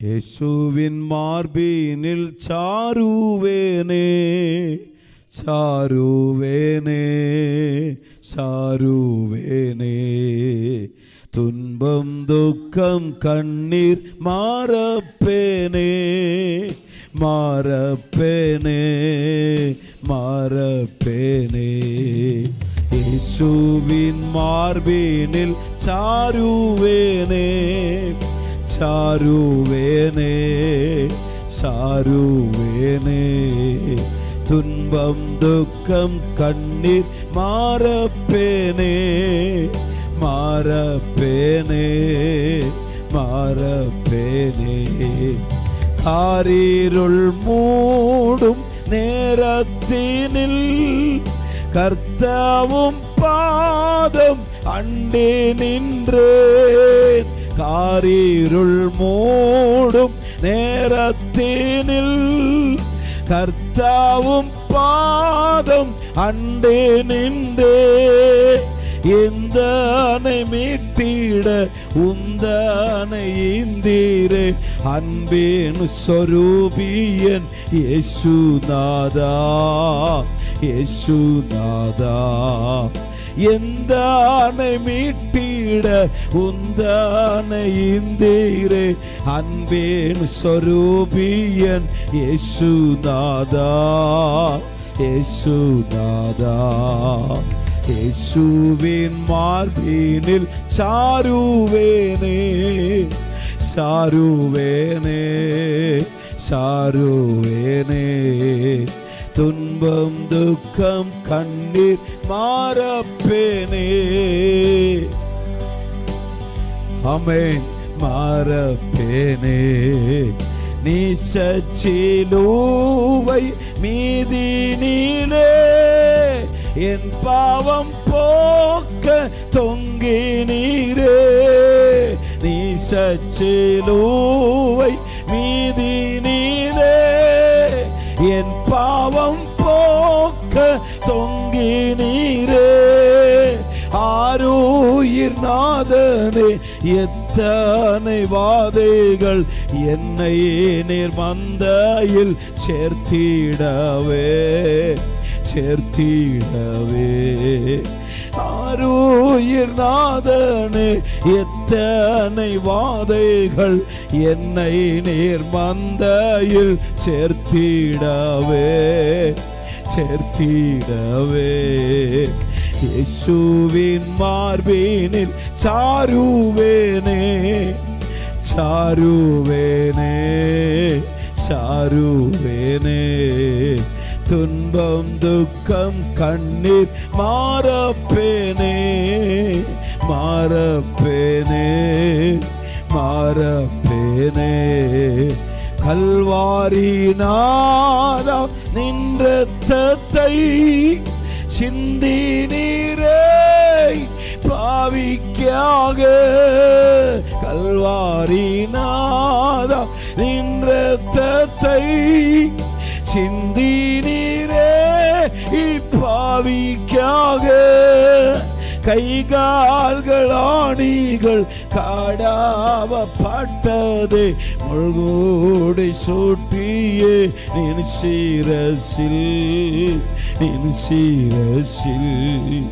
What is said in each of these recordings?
യേശുവിൻ മാർബീനിൽ ചാരുവേനേ ചാരുവേനേ ചാരുവേനേ തുൻപം ദുഃഖം കണ്ണീർ മാറപ്പേനേ മാറപ്പേനേ മാറപ്പേനേ യേശുവിൻ മാർബീനിൽ ചാരുവേനേ சாருவேனே சாருவேனே. துன்பம் துக்கம் கண்ணீர் மாறப்பேனே மாறப்பேனே மாறப்பேனே. காரீருள் மூடும் நேரத்தினில் கர்த்தாவும் பாதம் அண்டே நின்று. காரீருள் மூடும் நேரத்தினில் கர்த்தாவும் பாதம் அண்டே நின்றே. எந்த அணை மீட்டிட உந்தானை இந்தீரே. அன்பேனு சொரூபியன் യേശുനാഥ യേശുനാഥ എന്താണை மீட்டிட உந்தானை இந்தீரே அன்பேன் சொரூபியன் യേശുനാഥാ യേശുനാഥാ യേശുവിൻ മാർബീനിൽ ചാരുവേനേ ചാരുവേനേ ചാരുവേനേ துன்பம் துக்கம் கண்ணீர் மாறப்பேனே. அமேன் மாறப்பேனே. நீ சச்சிலூவை மீதினிலே என் பாவம் போக்க தொங்கினீரே நீ சச்சிலூவை மீதினிலே என் பாவம் போக்க தொங்கி நீரே. ஆரூயிர் நாதனே எத்தனை வாதைகள் என்னை நீர் மந்தையில் சேர்த்திடவே சேர்த்திடவே. ஆரூயிர் நாதனே எத்தனை வாதைகள் என்னை நீர் மந்தையில் சேர்த்திடவே. சேர்த்திடவே യേശുവിൻ മാർബീനിൽ ചാരുവേനേ ചാരുവേനേ ചാരുവേനേ തുൻപം ദുഃഖം കണ്ണീർ മാറപ്പേനേ മാറപ്പേനേ മാറപ്പേനേ கல்வாரி நாதா நின்றத்தை சிந்தி நீரே பாவிக்காக. கல்வாரி நாதா நின்றத்தை சிந்தி நீரே இப்பாவிக்காக. கைகால்கள் ஆணிகள் காடாவப்பட்டது. முழுகூடி சூட்டியே நின் சீரசில் நின் சீரசில்.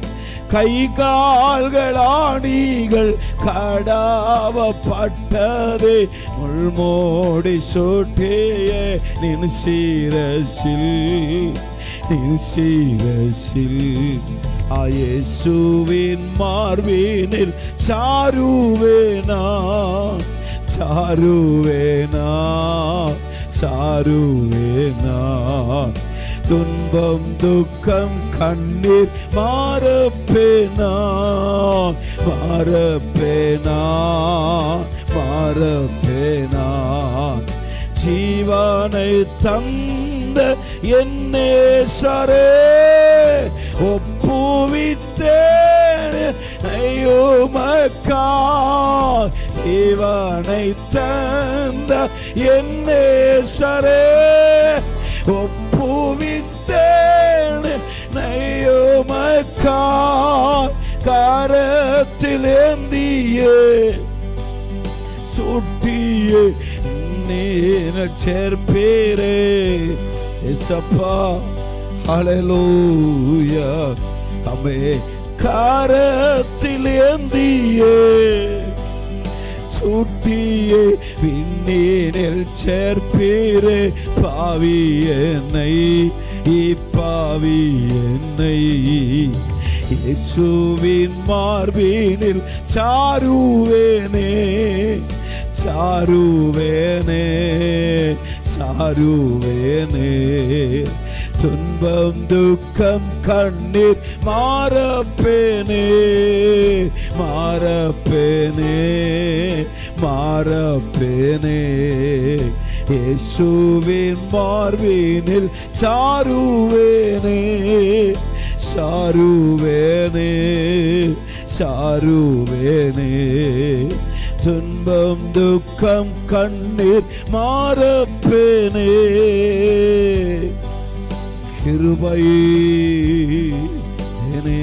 கைகால்கள் ஆணிகள் காடாவப்பட்டது. முள்மோடி சூட்டியே நின் சீரசில். நின் சீரசில் ஆயேசுவின் மார்பினில் சாருவேனா? சாருவேனா? சாருவேனா? துன்பம் துக்கம் கண்ணீர் மாறப்பேனா? மாறப்பேனா? மாறப்பேனா? ஜீவனை தந்த என்னே சரே ஒப்புவித்தேன் ஐயோமக்கா இவனை தந்த என்னே சரே ஒப்புவித்தேன் நையோமக்கா கரத்தில் ஏந்தியே சுட்டி சூட்டியே நீன எசப்பா ஹalleluya அமே காரத்தில் ஏந்தியே. சூட்டியே விண்ணீனில் சேர்ப்பீரே. பாவி என்னை இப்பாவி என்னை. இயேசுவின் மார்பினில் சாருவேனே சாருவேனே. சாருவேனே. துன்பம் துக்கம் கண்ணீர் மாறப்பேனே. மாறப்பேனே மாறப்பேனே. இயேசுவின் மார்பினில் சாருவேனே. சாருவேனே சாருவேனே. துன்பம் துக்கம் கண்ணீர் மாறப்பேனே கிருபை எனே